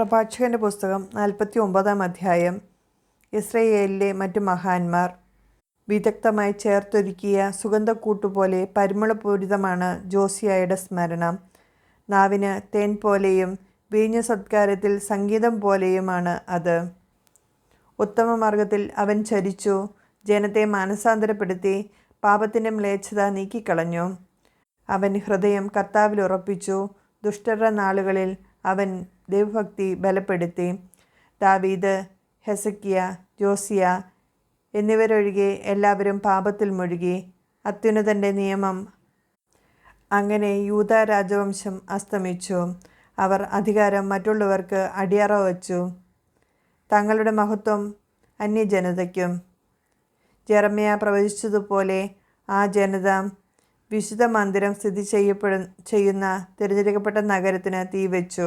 പ്രഭാഷകന്റെ പുസ്തകം നാൽപ്പത്തി ഒമ്പതാം അധ്യായം. ഇസ്രയേലിലെ മറ്റു മഹാന്മാർ വിദഗ്ധമായി ചേർത്തൊരുക്കിയ സുഗന്ധക്കൂട്ടുപോലെ പരിമളപൂരിതമാണ് ജോസിയായുടെ സ്മരണം. നാവിന് തേൻ പോലെയും വീഞ്ഞ സത്കാരത്തിൽ സംഗീതം പോലെയുമാണ് അത്. ഉത്തമ മാർഗത്തിൽ അവൻ ചരിച്ചു ജനത്തെ മാനസാന്തരപ്പെടുത്തി പാപത്തിന്റെ മ്ലേച്ഛത നീക്കിക്കളഞ്ഞു. അവൻ ഹൃദയം കർത്താവിൽ ഉറപ്പിച്ചു ദുഷ്ടരുടെ നാളുകളിൽ അവൻ ദൈവഭക്തി ബലപ്പെടുത്തി. ദാവീദ് ഹെസക്കിയ ജോസിയ എന്നിവരൊഴികെ എല്ലാവരും പാപത്തിൽ മുഴുകി. അത്യുന്നതന്റെ നിയമം അങ്ങനെ യൂത രാജവംശം അസ്തമിച്ചു. അവർ അധികാരം മറ്റുള്ളവർക്ക് അടിയറ വച്ചു. തങ്ങളുടെ മഹത്വം അന്യജനതയ്ക്കും. ജെറമ്യ പ്രവചിച്ചതുപോലെ ആ ജനത വിശുദ്ധ മന്ദിരം സ്ഥിതി ചെയ്യപ്പെടു ചെയ്യുന്ന തിരഞ്ഞെടുക്കപ്പെട്ട നഗരത്തിന് തീവച്ചു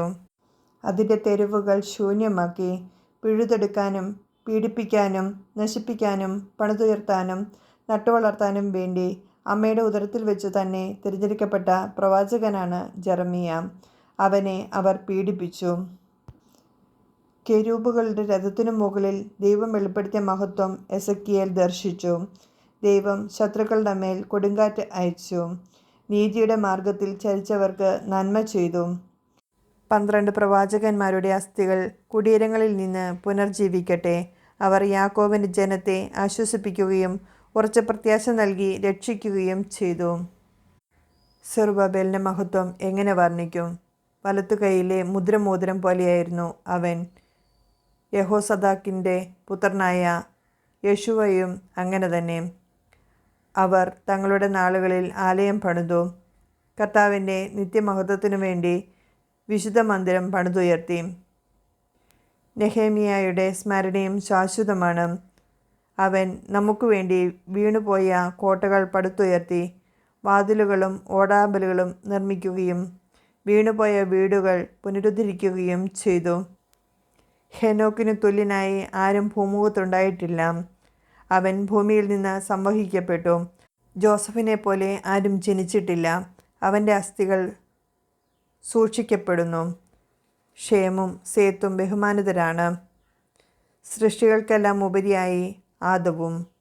അതിന്റെ തെരുവുകൾ ശൂന്യമാക്കി പിഴുതെടുക്കാനും പീഡിപ്പിക്കാനും നശിപ്പിക്കാനും പണിതുയർത്താനും നട്ടുവളർത്താനും വേണ്ടി അമ്മയുടെ ഉദരത്തിൽ വെച്ച് തന്നെ തിരഞ്ഞെടുക്കപ്പെട്ട പ്രവാചകനാണ് ജെറമിയ. അവനെ അവർ പീഡിപ്പിച്ചു. കെരൂബുകളുടെ രഥത്തിനു മുകളിൽ ദൈവം വെളിപ്പെടുത്തിയ മഹത്വം എസക്കിയേൽ ദർശിച്ചു. ദൈവം ശത്രുക്കളുടെ മേൽ കൊടുങ്കാറ്റ് അയച്ചു. നീതിയുടെ മാർഗത്തിൽ ചരിച്ചവർക്ക് നന്മ ചെയ്തു. പന്ത്രണ്ട് പ്രവാചകന്മാരുടെ അസ്ഥികൾ കുടീരങ്ങളിൽ നിന്ന് പുനർജീവിക്കട്ടെ. അവർ യാക്കോവിന്റെ ജനത്തെ ആശ്വസിപ്പിക്കുകയും ഉറച്ച പ്രത്യാശ നൽകി രക്ഷിക്കുകയും ചെയ്തു. സെറുബബേലിന്റെ മഹത്വം എങ്ങനെ വർണിക്കും? വലത്തുകൈയിലെ മുദ്രമോതിരം പോലെയായിരുന്നു അവൻ. യഹോസദാക്കിന്റെ പുത്രനായ യശുവയും അങ്ങനെ തന്നെ. അവർ തങ്ങളുടെ നാളുകളിൽ ആലയം പണിതു. കർത്താവിന്റെ നിത്യമഹത്വത്തിനു വേണ്ടി വിശുദ്ധ മന്ദിരം പണിതുയർത്തി. നെഹേമിയായുടെ സ്മരണയും ശാശ്വതമാണ്. അവൻ നമുക്ക് വേണ്ടി വീണുപോയ കോട്ടകൾ പടുത്തുയർത്തി വാതിലുകളും ഓടാമ്പലുകളും നിർമ്മിക്കുകയും വീണുപോയ വീടുകൾ പുനരുദ്ധരിക്കുകയും ചെയ്തു. ഹെനോക്കിന് തുല്യനായി ആരും ഭൂമുഖത്തുണ്ടായിട്ടില്ല. അവൻ ഭൂമിയിൽ നിന്ന് സംവഹിക്കപ്പെട്ടു. ജോസഫിനെ പോലെ ആരും ജനിച്ചിട്ടില്ല. അവന്റെ അസ്ഥികൾ സൂക്ഷിക്കപ്പെടുന്നു. ക്ഷേമും സേത്തും ബഹുമാനിതരാണ്. സൃഷ്ടികൾക്കെല്ലാം ഉപരിയായി ആദവും.